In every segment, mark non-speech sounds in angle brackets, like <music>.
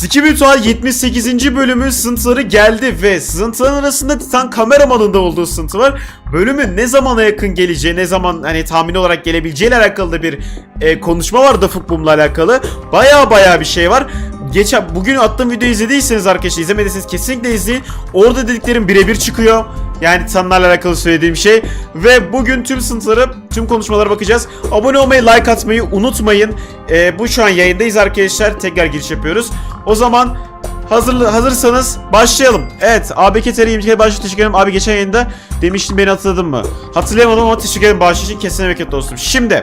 Skibitual 78. bölümün sıntıları geldi ve sıntıların arasında Titan kameramanın da olduğu sınıntı var. Bölümün ne zamana yakın geleceği, ne zaman hani tahmini olarak gelebileceğiyle alakalı da bir e, konuşma var Dafuk Boom'la alakalı. Baya baya bir şey var. Geçen bugün attığım videoyu izlediyseniz arkadaşlar izlemediyseniz kesinlikle izleyin. Orada dediklerim birebir çıkıyor. Yani Titanlarla alakalı söylediğim şey. Ve bugün tüm sınıfları, tüm konuşmalara bakacağız. Abone olmayı, like atmayı unutmayın. Ee, bu şu an yayındayız arkadaşlar. Tekrar giriş yapıyoruz. O zaman hazır, hazırsanız başlayalım. Evet, ABK TR 20 kere başlık teşekkür ederim. Abi geçen yayında demiştin beni hatırladın mı? Hatırlayamadım ama teşekkür ederim bağış için. Kesene bereket dostum. Şimdi,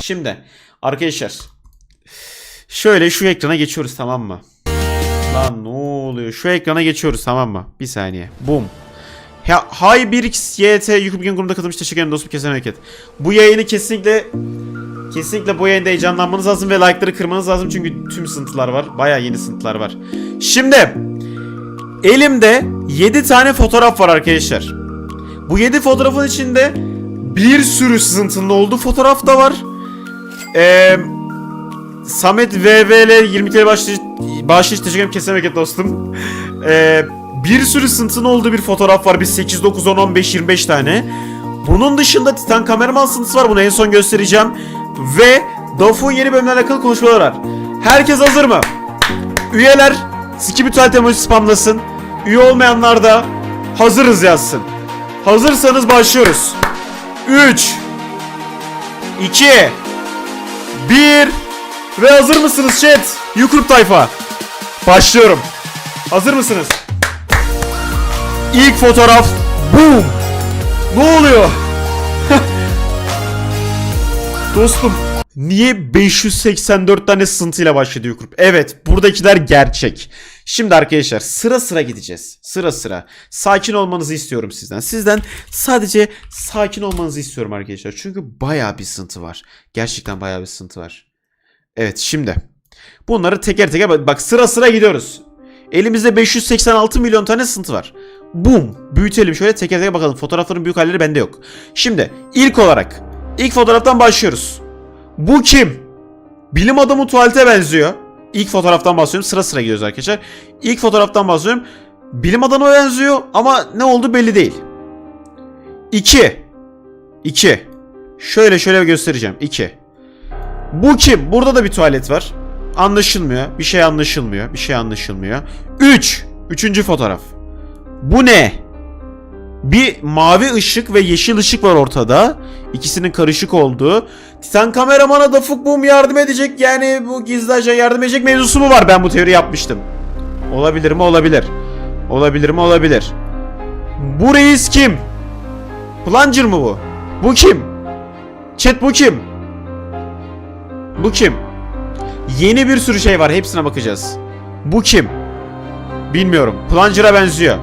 şimdi arkadaşlar Şöyle şu ekrana geçiyoruz tamam mı? Lan ne oluyor? Şu ekrana geçiyoruz tamam mı? Bir saniye. Boom. Ya, Hay 1x YT YouTube Game grubunda katılmış teşekkür ederim dostum kesene hareket. Bu yayını kesinlikle kesinlikle bu yayında heyecanlanmanız lazım ve like'ları kırmanız lazım çünkü tüm sıntılar var. Baya yeni sıntılar var. Şimdi elimde 7 tane fotoğraf var arkadaşlar. Bu 7 fotoğrafın içinde bir sürü sızıntının olduğu fotoğraf da var. Eee Samet VVL 20 kere başlayış, bağışlayış teşekkür ederim kesene bereket dostum. Ee, bir sürü sıntın olduğu bir fotoğraf var. Bir 8, 9, 10, 15, 25 tane. Bunun dışında Titan kameraman sıntısı var. Bunu en son göstereceğim. Ve Dafun yeni bölümle alakalı konuşmalar var. Herkes hazır mı? Üyeler Skibitual emoji spamlasın. Üye olmayanlar da hazırız yazsın. Hazırsanız başlıyoruz. 3 2 1 ve hazır mısınız chat? Yukurup tayfa. Başlıyorum. Hazır mısınız? İlk fotoğraf. Boom. Ne oluyor? <laughs> Dostum. Niye 584 tane sızıntıyla başladı Yukurup? Evet buradakiler gerçek. Şimdi arkadaşlar sıra sıra gideceğiz. Sıra sıra. Sakin olmanızı istiyorum sizden. Sizden sadece sakin olmanızı istiyorum arkadaşlar. Çünkü bayağı bir sızıntı var. Gerçekten bayağı bir sızıntı var. Evet şimdi. Bunları teker teker bak, sıra sıra gidiyoruz. Elimizde 586 milyon tane sınıntı var. Boom. Büyütelim şöyle teker teker bakalım. Fotoğrafların büyük halleri bende yok. Şimdi ilk olarak ilk fotoğraftan başlıyoruz. Bu kim? Bilim adamı tuvalete benziyor. İlk fotoğraftan bahsediyorum. Sıra sıra gidiyoruz arkadaşlar. İlk fotoğraftan bahsediyorum. Bilim adamı benziyor ama ne oldu belli değil. 2. 2. Şöyle şöyle göstereceğim. 2. Bu kim? Burada da bir tuvalet var. Anlaşılmıyor. Bir şey anlaşılmıyor. Bir şey anlaşılmıyor. 3. Üçüncü fotoğraf. Bu ne? Bir mavi ışık ve yeşil ışık var ortada. İkisinin karışık olduğu. Titan kameramana da Boom yardım edecek. Yani bu gizli ajan yardım edecek mevzusu mu var? Ben bu teori yapmıştım. Olabilir mi? Olabilir. Olabilir mi? Olabilir. Bu reis kim? Plunger mı bu? Bu kim? Chat bu kim? Bu kim? Yeni bir sürü şey var. Hepsine bakacağız. Bu kim? Bilmiyorum. Plunger'a benziyor.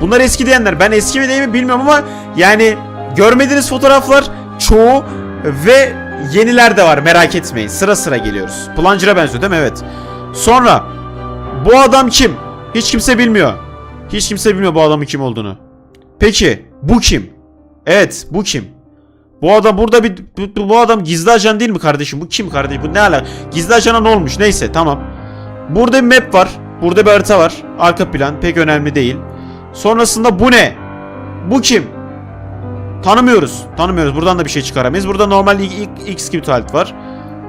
Bunlar eski diyenler. Ben eski mi değil mi bilmiyorum ama yani görmediğiniz fotoğraflar çoğu ve yeniler de var. Merak etmeyin. Sıra sıra geliyoruz. Plunger'a benziyor değil mi? Evet. Sonra bu adam kim? Hiç kimse bilmiyor. Hiç kimse bilmiyor bu adamın kim olduğunu. Peki bu kim? Evet bu kim? Bu adam burada bir bu, bu adam gizli ajan değil mi kardeşim? Bu kim kardeşim? Bu ne ala? Gizli ajana ne olmuş? Neyse tamam. Burada bir map var. Burada bir harita var. Arka plan pek önemli değil. Sonrasında bu ne? Bu kim? Tanımıyoruz. Tanımıyoruz. Buradan da bir şey çıkaramayız. Burada normal X gibi tuvalet var.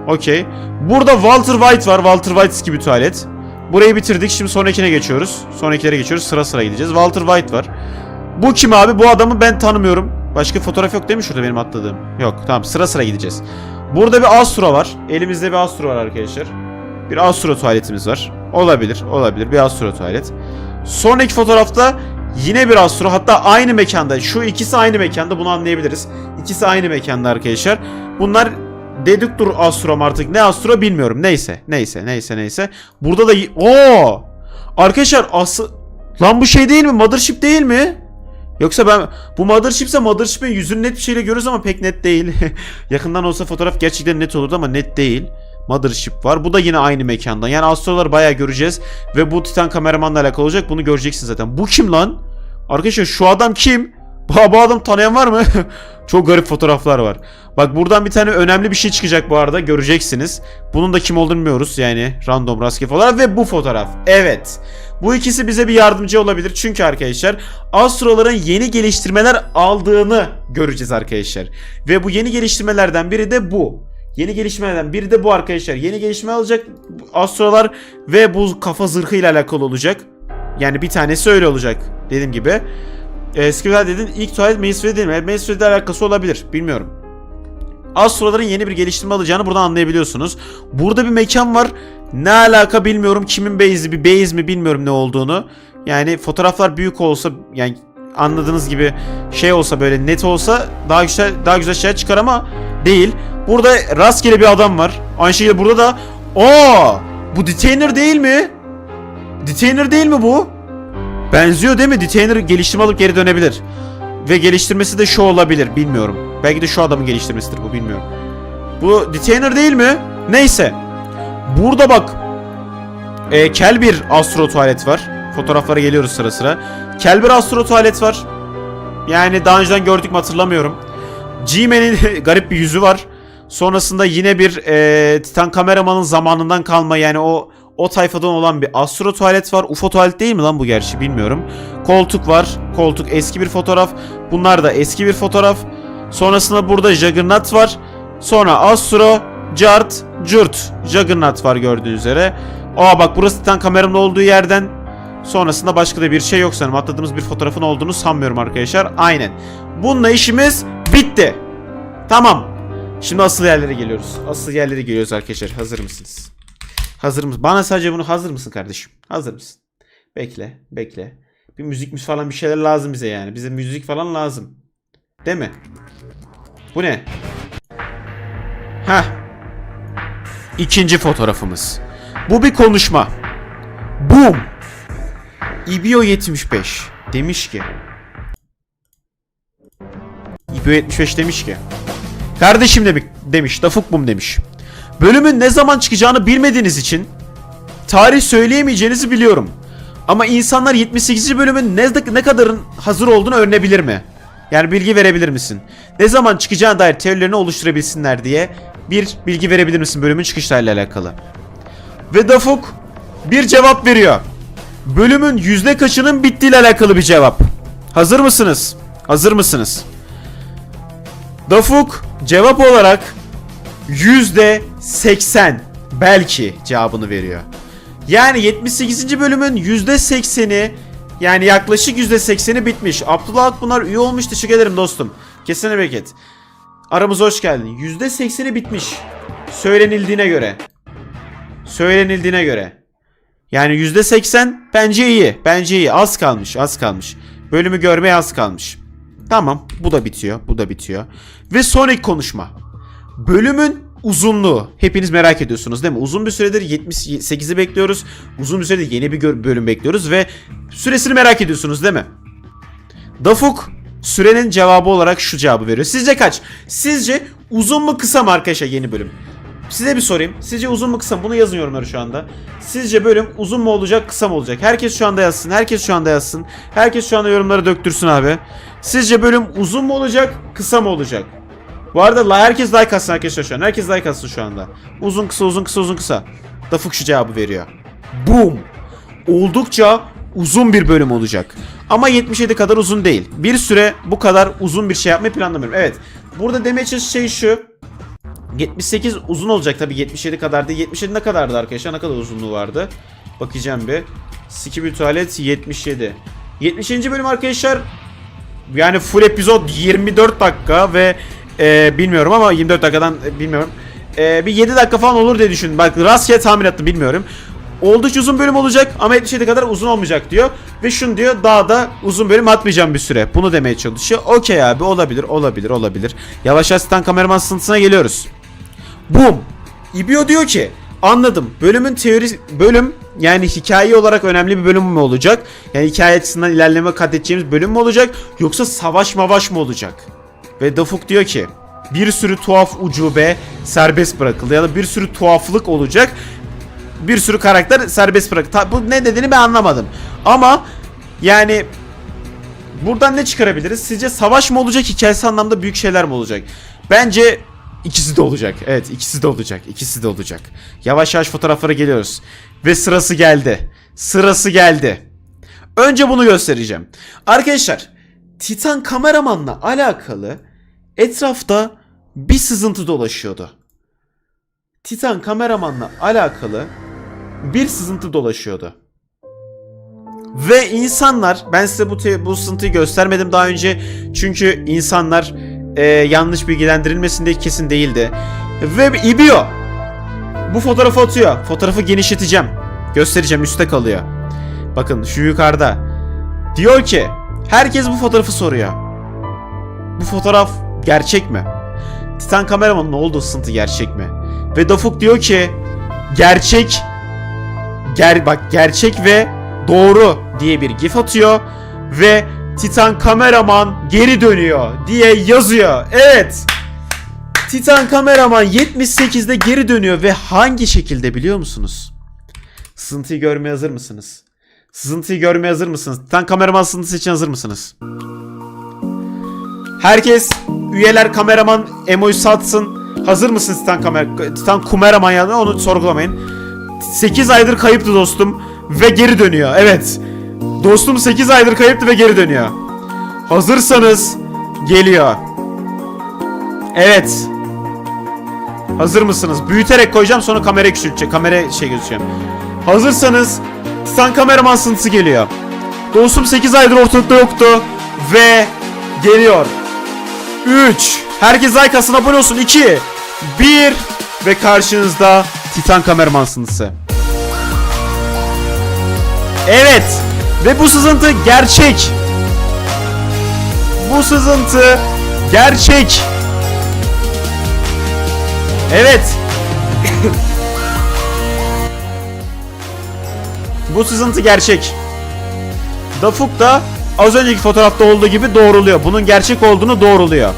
Okey. Burada Walter White var. Walter White gibi tuvalet. Burayı bitirdik. Şimdi sonrakine geçiyoruz. Sonrakilere geçiyoruz. Sıra sıra gideceğiz. Walter White var. Bu kim abi? Bu adamı ben tanımıyorum. Başka fotoğraf yok değil mi şurada benim atladığım? Yok. Tamam sıra sıra gideceğiz. Burada bir Astro var. Elimizde bir Astro var arkadaşlar. Bir Astro tuvaletimiz var. Olabilir. Olabilir. Bir Astro tuvalet. Sonraki fotoğrafta yine bir Astro. Hatta aynı mekanda. Şu ikisi aynı mekanda. Bunu anlayabiliriz. İkisi aynı mekanda arkadaşlar. Bunlar Deduktur Astro artık ne Astro bilmiyorum. Neyse. Neyse. Neyse. Neyse. Burada da... Oo! Arkadaşlar ası... Lan bu şey değil mi? Mothership değil mi? Yoksa ben bu Mothership'se Mothership'in yüzünü net bir şeyle görürüz ama pek net değil. <laughs> Yakından olsa fotoğraf gerçekten net olurdu ama net değil. Mothership var. Bu da yine aynı mekandan. Yani astroları bayağı göreceğiz. Ve bu Titan kameramanla alakalı olacak. Bunu göreceksin zaten. Bu kim lan? Arkadaşlar şu adam kim? <laughs> Bu, bu adam tanıyan var mı? <laughs> Çok garip fotoğraflar var. Bak buradan bir tane önemli bir şey çıkacak bu arada göreceksiniz. Bunun da kim olduğunu bilmiyoruz yani random rastgele fotoğraf ve bu fotoğraf. Evet. Bu ikisi bize bir yardımcı olabilir çünkü arkadaşlar astroların yeni geliştirmeler aldığını göreceğiz arkadaşlar. Ve bu yeni geliştirmelerden biri de bu. Yeni gelişmelerden biri de bu arkadaşlar. Yeni gelişme alacak astrolar ve bu kafa zırhı ile alakalı olacak. Yani bir tanesi öyle olacak dediğim gibi. E, Skripal dedin ilk tuvalet Mace değil mi? İle alakası olabilir. Bilmiyorum. Astroların yeni bir geliştirme alacağını buradan anlayabiliyorsunuz. Burada bir mekan var. Ne alaka bilmiyorum. Kimin base'i bir base mi bilmiyorum ne olduğunu. Yani fotoğraflar büyük olsa yani anladığınız gibi şey olsa böyle net olsa daha güzel daha güzel şeyler çıkar ama değil. Burada rastgele bir adam var. Aynı şekilde burada da o bu detainer değil mi? Detainer değil mi bu? Benziyor değil mi? Detainer geliştirme alıp geri dönebilir. Ve geliştirmesi de şu olabilir. Bilmiyorum. Belki de şu adamın geliştirmesidir bu bilmiyorum. Bu Detainer değil mi? Neyse. Burada bak. E, kel bir astro tuvalet var. Fotoğraflara geliyoruz sıra sıra. Kel bir astro tuvalet var. Yani daha önceden gördük mü hatırlamıyorum. G-Man'in <laughs> garip bir yüzü var. Sonrasında yine bir e, Titan kameramanın zamanından kalma yani o o tayfadan olan bir astro tuvalet var. UFO tuvalet değil mi lan bu gerçi bilmiyorum. Koltuk var. Koltuk eski bir fotoğraf. Bunlar da eski bir fotoğraf. Sonrasında burada Juggernaut var. Sonra Astro, Jart, Jurt. Juggernaut var gördüğünüz üzere. Aa bak burası Titan kameranın olduğu yerden. Sonrasında başka da bir şey yok sanırım. Atladığımız bir fotoğrafın olduğunu sanmıyorum arkadaşlar. Aynen. Bununla işimiz bitti. Tamam. Şimdi asıl yerlere geliyoruz. Asıl yerlere geliyoruz arkadaşlar. Hazır mısınız? Hazır mısın? Bana sadece bunu hazır mısın kardeşim? Hazır mısın? Bekle, bekle. Bir müzik falan bir şeyler lazım bize yani. Bize müzik falan lazım. Değil mi? Bu ne? Heh. İkinci fotoğrafımız. Bu bir konuşma. Boom. İbio 75 demiş ki. İbio 75 demiş ki. Kardeşim demiş, demiş Dafuk Bum demiş. Bölümün ne zaman çıkacağını bilmediğiniz için tarih söyleyemeyeceğinizi biliyorum. Ama insanlar 78. bölümün ne, ne kadarın hazır olduğunu öğrenebilir mi? Yani bilgi verebilir misin? Ne zaman çıkacağına dair teorilerini oluşturabilsinler diye bir bilgi verebilir misin bölümün çıkışlarıyla alakalı? Ve Dafuk bir cevap veriyor. Bölümün yüzde kaçının bittiğiyle alakalı bir cevap. Hazır mısınız? Hazır mısınız? Dafuk cevap olarak yüzde 80 belki cevabını veriyor. Yani 78. bölümün yüzde 80'i yani yaklaşık yüzde 80'i bitmiş. Abdullah Akpınar üye olmuş teşekkür ederim dostum. Kesene bereket. Aramıza hoş geldin. Yüzde 80'i bitmiş. Söylenildiğine göre. Söylenildiğine göre. Yani yüzde 80 bence iyi. Bence iyi. Az kalmış. Az kalmış. Bölümü görmeye az kalmış. Tamam. Bu da bitiyor. Bu da bitiyor. Ve son ilk konuşma. Bölümün uzunluğu. Hepiniz merak ediyorsunuz değil mi? Uzun bir süredir 78'i bekliyoruz. Uzun bir süredir yeni bir bölüm bekliyoruz ve süresini merak ediyorsunuz değil mi? Dafuk sürenin cevabı olarak şu cevabı veriyor. Sizce kaç? Sizce uzun mu kısa mı arkadaşlar yeni bölüm? Size bir sorayım. Sizce uzun mu kısa mı? Bunu yazın yorumları şu anda. Sizce bölüm uzun mu olacak kısa mı olacak? Herkes şu anda yazsın. Herkes şu anda yazsın. Herkes şu anda yorumlara döktürsün abi. Sizce bölüm uzun mu olacak kısa mı olacak? Bu arada herkes like atsın arkadaşlar şu an. Herkes like atsın şu anda. Uzun kısa uzun kısa uzun kısa. Dafuk şu cevabı veriyor. Boom. Oldukça uzun bir bölüm olacak. Ama 77 kadar uzun değil. Bir süre bu kadar uzun bir şey yapmayı planlamıyorum. Evet. Burada demeye şey şu. 78 uzun olacak tabii 77 kadar değil. 77 ne kadardı arkadaşlar? Ne kadar uzunluğu vardı? Bakacağım bir. Skibidi tuvalet 77. 70. bölüm arkadaşlar yani full epizod 24 dakika ve e, bilmiyorum ama 24 dakikadan e, bilmiyorum. E, bir 7 dakika falan olur diye düşündüm. Bak rastgele tahmin ettim bilmiyorum. Oldukça uzun bölüm olacak ama 77 kadar uzun olmayacak diyor. Ve şunu diyor daha da uzun bölüm atmayacağım bir süre. Bunu demeye çalışıyor. Okey abi olabilir olabilir olabilir. Yavaş yavaş stand kameraman sınıfına geliyoruz. Boom. İbio diyor ki anladım. Bölümün teori bölüm yani hikaye olarak önemli bir bölüm mü olacak? Yani hikaye açısından ilerleme kat edeceğimiz bölüm mü olacak? Yoksa savaş mavaş mı olacak? Ve Dafuk diyor ki bir sürü tuhaf ucube serbest bırakıldı ya da bir sürü tuhaflık olacak. Bir sürü karakter serbest bırak. Ta- bu ne dediğini ben anlamadım. Ama yani Buradan ne çıkarabiliriz? Sizce savaş mı olacak, hikayesi anlamda büyük şeyler mi olacak? Bence ikisi de olacak. Evet, ikisi de olacak. İkisi de olacak. Yavaş yavaş fotoğraflara geliyoruz. Ve sırası geldi. Sırası geldi. Önce bunu göstereceğim. Arkadaşlar, Titan kameramanla alakalı etrafta bir sızıntı dolaşıyordu. Titan kameramanla alakalı bir sızıntı dolaşıyordu. Ve insanlar ben size bu bu sızıntıyı göstermedim daha önce çünkü insanlar e, yanlış bilgilendirilmesin diye kesin değildi. Ve İbio bu fotoğrafı atıyor. Fotoğrafı genişleteceğim. Göstereceğim üstte kalıyor. Bakın şu yukarıda. Diyor ki herkes bu fotoğrafı soruyor. Bu fotoğraf gerçek mi? Titan kameramanın ne oldu sızıntı gerçek mi? Ve Dafuk diyor ki gerçek ger bak gerçek ve doğru diye bir gif atıyor ve Titan kameraman geri dönüyor diye yazıyor. Evet. Titan kameraman 78'de geri dönüyor ve hangi şekilde biliyor musunuz? Sızıntıyı görmeye hazır mısınız? Sızıntıyı görmeye hazır mısınız? Titan kameraman sızıntısı için hazır mısınız? Herkes üyeler kameraman emoji satsın. Hazır mısınız Titan kamera Titan kameraman yani onu sorgulamayın. 8 aydır kayıptı dostum ve geri dönüyor. Evet. Dostum 8 aydır kayıptı ve geri dönüyor. Hazırsanız geliyor. Evet. Hazır mısınız? Büyüterek koyacağım sonra kamera küçültecek. Kamera şey gözükeceğim. Hazırsanız Titan kameraman sıntısı geliyor. Dostum 8 aydır ortalıkta yoktu ve geliyor. 3 Herkes like atsın abone olsun. 2 1 Ve karşınızda Titan kameraman sınısı Evet. Ve bu sızıntı gerçek. Bu sızıntı gerçek. Evet. Bu sızıntı gerçek. Dafuk da az önceki fotoğrafta olduğu gibi doğruluyor. Bunun gerçek olduğunu doğruluyor.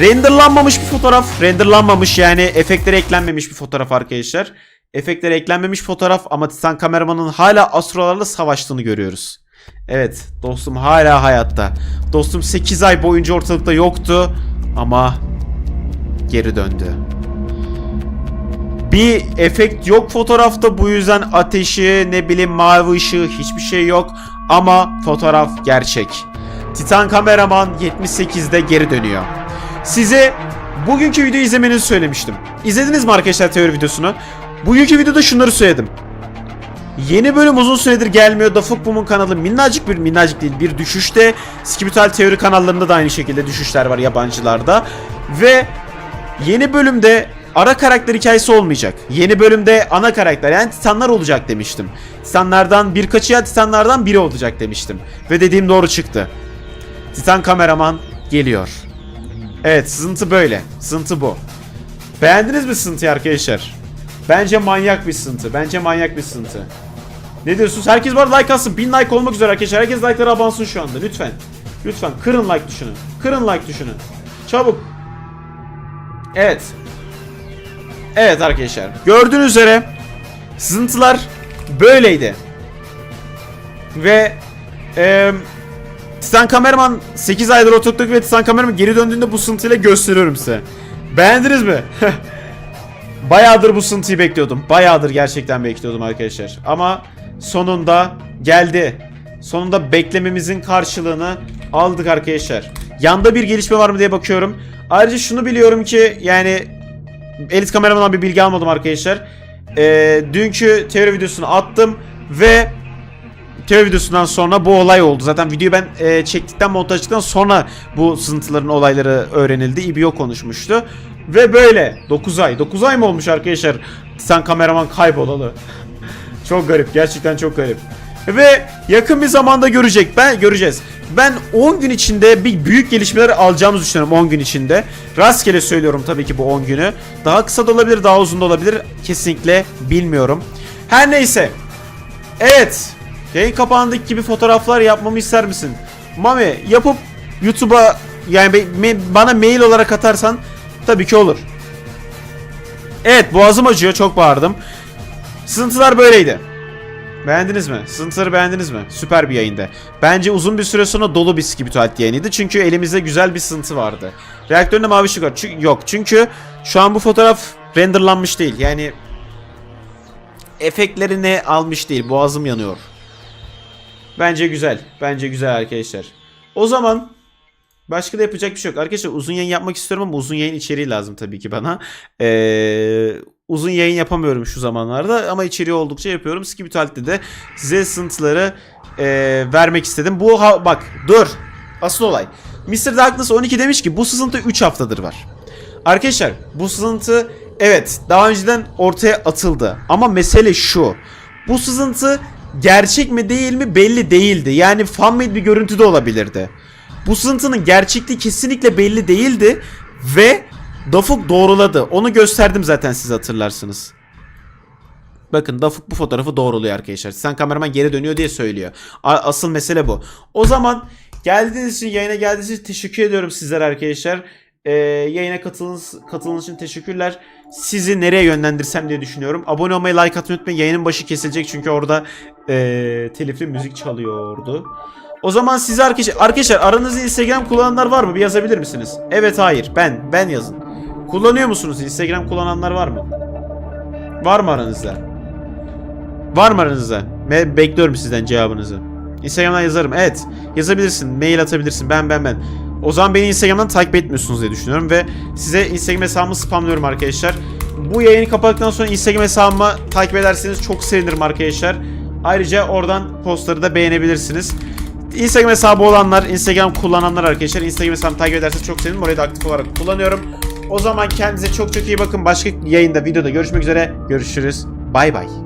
Renderlanmamış bir fotoğraf. Renderlanmamış yani efektlere eklenmemiş bir fotoğraf arkadaşlar. Efektlere eklenmemiş fotoğraf ama Titan kameramanın hala astrolarla savaştığını görüyoruz. Evet dostum hala hayatta. Dostum 8 ay boyunca ortalıkta yoktu ama geri döndü. Bir efekt yok fotoğrafta bu yüzden ateşi ne bileyim mavi ışığı hiçbir şey yok ama fotoğraf gerçek. Titan kameraman 78'de geri dönüyor. Size bugünkü videoyu izlemenizi söylemiştim. İzlediniz mi arkadaşlar teori videosunu? Bugünkü videoda şunları söyledim. Yeni bölüm uzun süredir gelmiyor. Dafuk Boom'un kanalı minnacık bir minnacık değil bir düşüşte. Skibital teori kanallarında da aynı şekilde düşüşler var yabancılarda. Ve yeni bölümde ara karakter hikayesi olmayacak. Yeni bölümde ana karakter yani Titanlar olacak demiştim. Titanlardan birkaçı ya Titanlardan biri olacak demiştim. Ve dediğim doğru çıktı. Titan kameraman geliyor. Evet sızıntı böyle. Sızıntı bu. Beğendiniz mi sızıntıyı arkadaşlar? Bence manyak bir sızıntı. Bence manyak bir sızıntı. Ne diyorsunuz? Herkes var like atsın. 1000 like olmak üzere arkadaşlar. Herkes like'lara abansın şu anda. Lütfen. Lütfen. Kırın like tuşunu. Kırın like tuşunu. Çabuk. Evet. Evet arkadaşlar. Gördüğünüz üzere sızıntılar böyleydi. Ve eee Titan Kameraman 8 aydır oturduk ve Titan Kameraman geri döndüğünde bu sızıntıyla gösteriyorum size. Beğendiniz mi? <laughs> Bayağıdır bu sızıntıyı bekliyordum. Bayağıdır gerçekten bekliyordum arkadaşlar. Ama sonunda geldi. Sonunda beklememizin karşılığını aldık arkadaşlar. Yanda bir gelişme var mı diye bakıyorum. Ayrıca şunu biliyorum ki yani Elit kameramandan bir bilgi almadım arkadaşlar. Ee, dünkü teori videosunu attım ve teori videosundan sonra bu olay oldu. Zaten videoyu ben e, çektikten montajladıktan sonra bu sızıntıların olayları öğrenildi. İBO konuşmuştu. Ve böyle 9 ay. 9 ay mı olmuş arkadaşlar? Sen kameraman kaybolalı. <laughs> çok garip. Gerçekten çok garip. Ve yakın bir zamanda görecek. Ben göreceğiz. Ben 10 gün içinde bir büyük gelişmeler alacağımızı düşünüyorum 10 gün içinde. Rastgele söylüyorum tabii ki bu 10 günü. Daha kısa da olabilir, daha uzun da olabilir. Kesinlikle bilmiyorum. Her neyse. Evet. Yayın kapağındaki gibi fotoğraflar yapmamı ister misin? Mami yapıp YouTube'a yani bana mail olarak atarsan tabii ki olur. Evet boğazım acıyor çok bağırdım. Sızıntılar böyleydi. Beğendiniz mi? Sızıntıları beğendiniz mi? Süper bir yayında. Bence uzun bir süre sonra dolu bir Skibidi Tuvalet yayınıydı. Çünkü elimizde güzel bir sızıntı vardı. Reaktöründe mavi ışık var. Çü- yok çünkü şu an bu fotoğraf renderlanmış değil. Yani efektlerini almış değil. Boğazım yanıyor. Bence güzel. Bence güzel arkadaşlar. O zaman başka da yapacak bir şey yok. Arkadaşlar uzun yayın yapmak istiyorum ama uzun yayın içeriği lazım tabii ki bana. Ee, uzun yayın yapamıyorum şu zamanlarda ama içeriği oldukça yapıyorum. Skibidi Tuvalet'te de size sıntıları ee, vermek istedim. Bu ha- bak dur. Asıl olay. Mr. Darkness 12 demiş ki bu sızıntı 3 haftadır var. Arkadaşlar bu sızıntı evet daha önceden ortaya atıldı. Ama mesele şu. Bu sızıntı gerçek mi değil mi belli değildi. Yani fanmade bir görüntü de olabilirdi. Bu sızıntının gerçekliği kesinlikle belli değildi. Ve Dafuk doğruladı. Onu gösterdim zaten siz hatırlarsınız. Bakın Dafuk bu fotoğrafı doğruluyor arkadaşlar. Sen kameraman geri dönüyor diye söylüyor. Asıl mesele bu. O zaman geldiğiniz için yayına geldiğiniz için teşekkür ediyorum sizlere arkadaşlar. Ee, yayına katılınız, katılınız için teşekkürler. Sizi nereye yönlendirsem diye düşünüyorum. Abone olmayı, like atmayı unutmayın. Yayının başı kesilecek çünkü orada ee, telifli müzik çalıyordu. O zaman size arkadaşlar, arkadaşlar aranızda Instagram kullananlar var mı? Bir yazabilir misiniz? Evet hayır ben ben yazın. Kullanıyor musunuz? Instagram kullananlar var mı? Var mı aranızda? Var mı aranızda? Me- bekliyorum sizden cevabınızı. Instagram'dan yazarım. Evet. Yazabilirsin. Mail atabilirsin. Ben ben ben. O zaman beni Instagram'dan takip etmiyorsunuz diye düşünüyorum ve size Instagram hesabımı spamlıyorum arkadaşlar. Bu yayını kapattıktan sonra Instagram hesabımı takip ederseniz çok sevinirim arkadaşlar. Ayrıca oradan postları da beğenebilirsiniz. Instagram hesabı olanlar, Instagram kullananlar arkadaşlar Instagram hesabımı takip ederseniz çok sevinirim. Orayı da aktif olarak kullanıyorum. O zaman kendinize çok çok iyi bakın. Başka yayında, videoda görüşmek üzere. Görüşürüz. Bay bay.